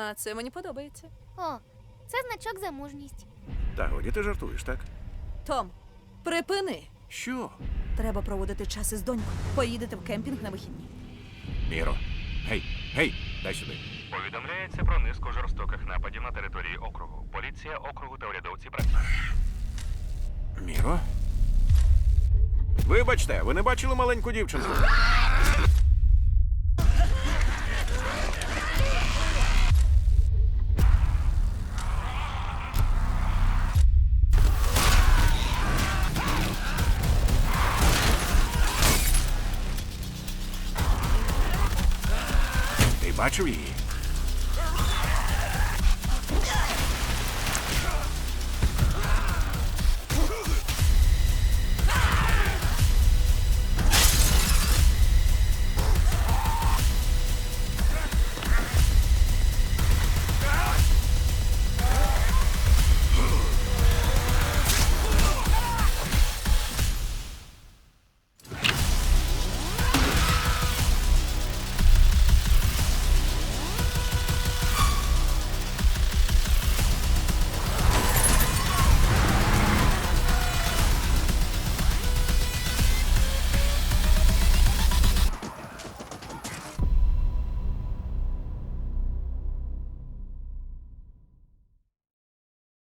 А це мені подобається. О, це значок за мужність. Та годі ти жартуєш, так? Том, припини. Що? Треба проводити час із донькою. Поїдете в кемпінг на вихідні. Міро. Гей, гей, дай сюди. Повідомляється про низку жорстоких нападів на території округу. Поліція округу та урядовці працюють. Міро? Вибачте, ви не бачили маленьку дівчинку? battery.